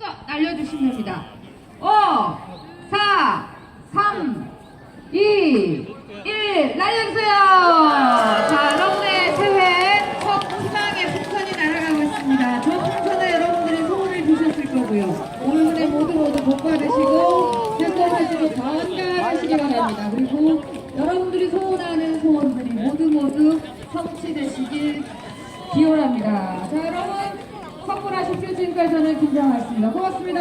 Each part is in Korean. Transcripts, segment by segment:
힘껏 날려주시면 됩니다. 5, 4, 3, 2, 1 날려주세요. 자, 여러분의 새해 첫 희망의 풍선이 날아가고 있습니다. 저 풍선에 여러분들이 소원을 주셨을 거고요. 오늘의 모두 모두 복 받으시고 행복하시고 건강하시기 바랍니다. 그리고 여러분들이 소원하는 소원들이 모두 모두 성취되시길 기원합니다. 자, 여러분 선물하십시오. 지금까지 저는 김정아였습니다. 고맙습니다.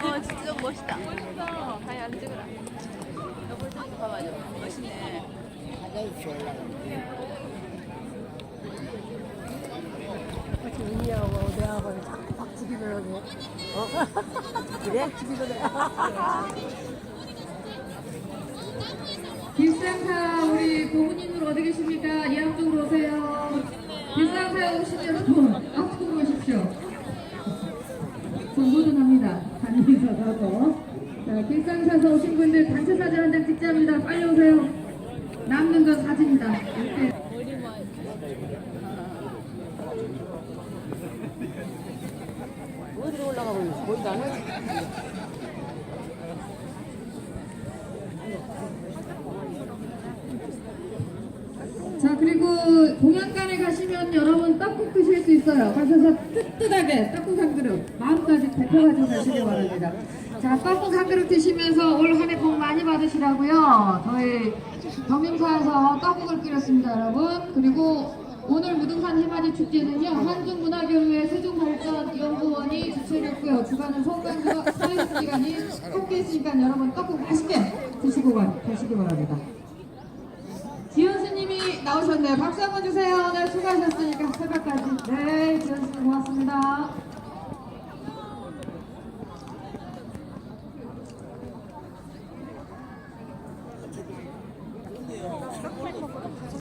어 진짜 멋있다. 멋있어. 다시 안 찍으라. 여보 좀 봐봐줘. 멋있네. 은희하고 내하고 자꾸 박치기 그러네. 어? 그래? 박치기 그래. 길상사 우리 고모님들 어디 계십니까? 이양 쪽으로 오세요. 오신 여러분 앞쪽으로 오십시오. 정보전합니다. 단위서라고. 자, 길상사에서 오신 분들 단체 사진 한 장 찍자입니다. 빨리 오세요. 남는 건 사진이다. 이렇게. 어디로 올라가고 있어? 보이도 않아? 자 그리고 공연관 에 가시면 여러분 떡국 드실 수 있어요. 가셔서 뜨뜻하게 떡국 한 그릇 마음까지 데펴가지고 가시기 바랍니다. 자 떡국 한 그릇 드시면서 올 한 해 복 많이 받으시라고요. 저희 경림사에서 떡국을 끓였습니다 여러분. 그리고 오늘 무등산 해맞이 축제는요 한중문화교육회 세종발전연구원이 주최를 했고요. 주관은 성관과 사회복지관이 함께 했으니까 여러분 떡국 맛있게 드시고 가, 가시기 바랍니다. 나오셨네요. 박수 한번 주세요. 오늘 수고하셨으니까 새벽까지. 네, 지현 스님 고맙습니다.